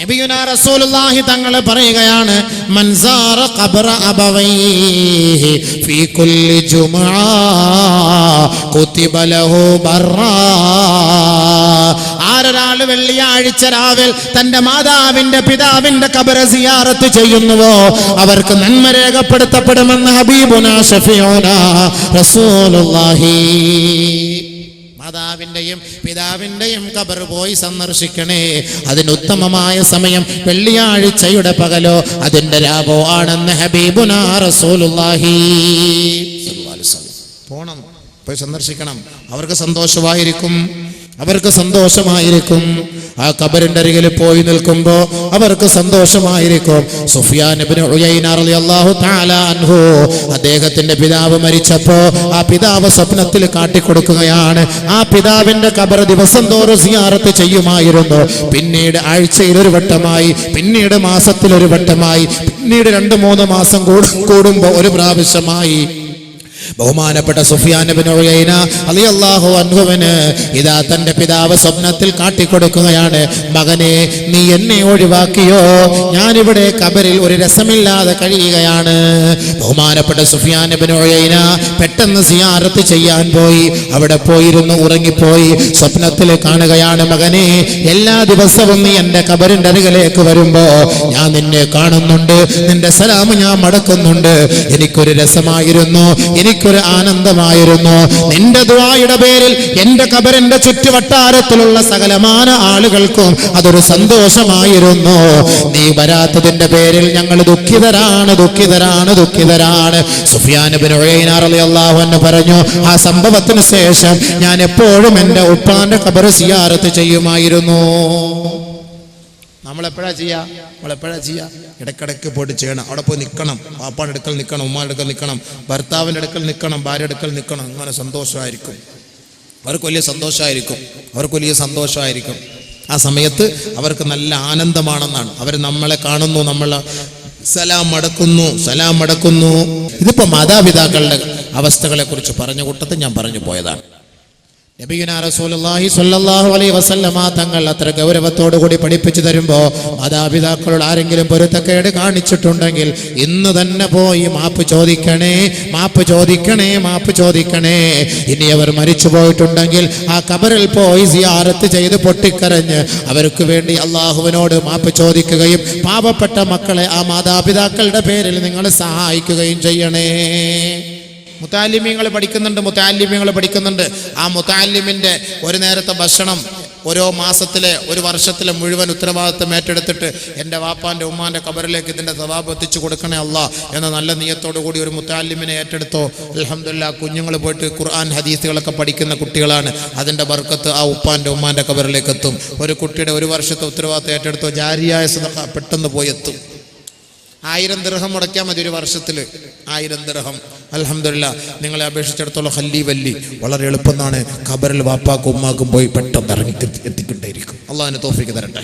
നബിയുന റസൂലുള്ളാഹി തങ്ങൾ പറയുകയാണ് മൻസാറ ഖബറ അബവൈഹി ഫീ കുല്ലി ജുമുഅ കുതിബ ലഹു ബർറാ. ആരൊരാൾ വെള്ളിയാഴ്ച രാവിൽ തന്റെ മാതാവിന്റെ പിതാവിന്റെ കബറ സിയാറത്ത് ചെയ്യുന്നുവോ? അവർക്ക് നന്മ രേഖപ്പെടുത്തപ്പെടുമെന്ന് ഹബീബുന ഷഫിയോന റസൂലുള്ളാഹി. മാതാവിന്റെയും പിതാവിന്റെയും കബർ പോയി സന്ദർശിക്കണേ. അതിന് ഉത്തമമായ സമയം വെള്ളിയാഴ്ചയുടെ പകലോ അതിന്റെ രാവോ ആണെന്ന് ഹബീബുന പോണം പോയി സന്ദർശിക്കണം. അവർക്ക് സന്തോഷമായിരിക്കും. അവർക്ക് സന്തോഷമായിരിക്കും. ആ കബറിന്റെ അരികിൽ പോയി നിൽക്കുമ്പോൾ അവർക്ക് സന്തോഷമായിരിക്കും. സുഫിയാൻ അള്ളാഹു അൻഹു അദ്ദേഹത്തിന്റെ പിതാവ് മരിച്ചപ്പോ ആ പിതാവ് സ്വപ്നത്തിൽ കാട്ടിക്കൊടുക്കുകയാണ്. ആ പിതാവിന്റെ കബർ ദിവസം തോറും സിയാറത്ത് ചെയ്യുമായിരുന്നു. പിന്നീട് ആഴ്ചയിൽ ഒരു വട്ടമായി പിന്നീട് മാസത്തിൽ ഒരു വട്ടമായി പിന്നീട് രണ്ട് മൂന്ന് മാസം കൂടു കൂടുമ്പോൾ ഒരു പ്രാവശ്യമായി. ബഹുമാനപ്പെട്ട റളിയല്ലാഹു അൻഹുവിന് ഇതാ തന്റെ പിതാവ് സ്വപ്നത്തിൽ കാട്ടിക്കൊടുക്കുകയാണ്. മകനെ നീ എന്നെ ഒഴിവാക്കിയോ? ഞാനിവിടെ കബറിൽ ഒരു രസമില്ലാതെ കഴിയുകയാണ്. ബഹുമാനപ്പെട്ട ഉയൈന പെട്ടെന്ന് സിയാറത്ത് ചെയ്യാൻ പോയി. അവിടെ പോയിരുന്നു ഉറങ്ങിപ്പോയി. സ്വപ്നത്തിൽ കാണുകയാണ് മകനെ. എല്ലാ ദിവസവും നീ എന്റെ കബറിന്റെ അരികിലേക്ക് വരുമ്പോ ഞാൻ നിന്നെ കാണുന്നുണ്ട്. നിന്റെ സലാം ഞാൻ മടക്കുന്നുണ്ട്. എനിക്കൊരു രസമായിരുന്നു. എനിക്കൊരു ആനന്ദമായിരുന്നു. നിന്റെ ദുആയുടെ പേരിൽ എന്റെ കബരന്റെ ചുറ്റുവട്ടാരത്തിലുള്ള സകലമാന ആളുകൾക്കും അതൊരു സന്തോഷമായിരുന്നു. നീ വരാത്തതിന്റെ പേരിൽ ഞങ്ങൾ ദുഃഖിതരാണ് ദുഃഖിതരാണ് ദുഃഖിതരാണ്. സുഫിയാൻ ബിൻ റളിയല്ലാഹു അൻഹു പറഞ്ഞു ആ സംഭവത്തിന് ശേഷം ഞാൻ എപ്പോഴും എന്റെ ഉപ്പാന്റെ കബർ സിയാറത്ത് ചെയ്യുമായിരുന്നു. നമ്മൾ ചെയ്യുക ചെയ്യാ? ചെയ്യുക ഇടയ്ക്കിടയ്ക്ക് പോയിട്ട് ചെയ്യണം. അവിടെ പോയി നിൽക്കണം. പാപ്പാന്റെ അടുക്കൽ നിൽക്കണം ഉമ്മാന്റെ അടുക്കൽ നിൽക്കണം ഭർത്താവിന്റെ അടുക്കൽ നിൽക്കണം ഭാര്യ അടുക്കൽ നിൽക്കണം. അങ്ങനെ സന്തോഷമായിരിക്കും. അവർക്ക് വലിയ സന്തോഷമായിരിക്കും. അവർക്ക് വലിയ സന്തോഷമായിരിക്കും. ആ സമയത്ത് അവർക്ക് നല്ല ആനന്ദമാണെന്നാണ്. അവർ നമ്മളെ കാണുന്നു നമ്മൾ സലാം മടക്കുന്നു സലാം മടക്കുന്നു ഇതിപ്പോൾ മാതാപിതാക്കളുടെ അവസ്ഥകളെക്കുറിച്ച് പറഞ്ഞ കൂട്ടത്തിൽ ഞാൻ പറഞ്ഞു പോയതാണ്. റസൂലുള്ളാഹി സ്വല്ലല്ലാഹു അലൈഹി വസല്ലമ തങ്ങൾ അത്ര ഗൗരവത്തോടു കൂടി പഠിപ്പിച്ചു തരുമ്പോൾ മാതാപിതാക്കളോട് ആരെങ്കിലും പൊരുത്തക്കേട് കാണിച്ചിട്ടുണ്ടെങ്കിൽ ഇന്ന് തന്നെ പോയി മാപ്പ് ചോദിക്കണേ മാപ്പ് ചോദിക്കണേ മാപ്പ് ചോദിക്കണേ. ഇനി അവർ മരിച്ചു പോയിട്ടുണ്ടെങ്കിൽ ആ കബറിൽ പോയി സിയാറത്ത് ചെയ്ത് പൊട്ടിക്കരഞ്ഞ് അവർക്ക് വേണ്ടി അള്ളാഹുവിനോട് മാപ്പ് ചോദിക്കുകയും പാവപ്പെട്ട മക്കളെ ആ മാതാപിതാക്കളുടെ പേരിൽ നിങ്ങൾ സഹായിക്കുകയും ചെയ്യണേ. മുത്താലിമ്യങ്ങൾ പഠിക്കുന്നുണ്ട് മുത്താലിമ്യങ്ങൾ പഠിക്കുന്നുണ്ട്. ആ മുത്താലിമിന്റെ ഒരു നേരത്തെ ഭക്ഷണം ഓരോ മാസത്തിലെ ഒരു വർഷത്തിലെ മുഴുവൻ ഉത്തരവാദിത്വം ഏറ്റെടുത്തിട്ട് എന്റെ വാപ്പാന്റെ ഉമ്മാന്റെ കബറിലേക്ക് ഇതിന്റെ സവാബ് എത്തിച്ചു കൊടുക്കണേ അല്ല എന്ന നല്ല നീയത്തോടു കൂടി ഒരു മുത്താലിമിനെ ഏറ്റെടുത്തോ. അലഹമില്ല കുഞ്ഞുങ്ങൾ പോയിട്ട് ഖുർആൻ ഹദീസുകളൊക്കെ പഠിക്കുന്ന കുട്ടികളാണ്. അതിന്റെ ബർക്കത്ത് ആ ഉപ്പാന്റെ ഉമ്മാന്റെ കബറിലേക്ക് എത്തും ഒരു കുട്ടിയുടെ ഒരു വർഷത്തെ ഉത്തരവാദിത്തം ഏറ്റെടുത്തോ ജാരിയായ സദഖ പെട്ടെന്ന് പോയി എത്തും ആയിരം ദൃഹം മുടക്കിയാൽ മതി ഒരു വർഷത്തിൽ ആയിരം ദൃഹം അലഹമില്ല നിങ്ങളെ അപേക്ഷിച്ചിടത്തോളം ഹല്ലി വല്ലി വളരെ എളുപ്പമാണ്. ഖബറിൽ വാപ്പാക്കും ഉമ്മാക്കും പോയി പെട്ടെന്ന് ഇറങ്ങി എത്തിക്കൊണ്ടേയിരിക്കും. അള്ളാഹിനെ തോഫിക്ക് തരട്ടെ.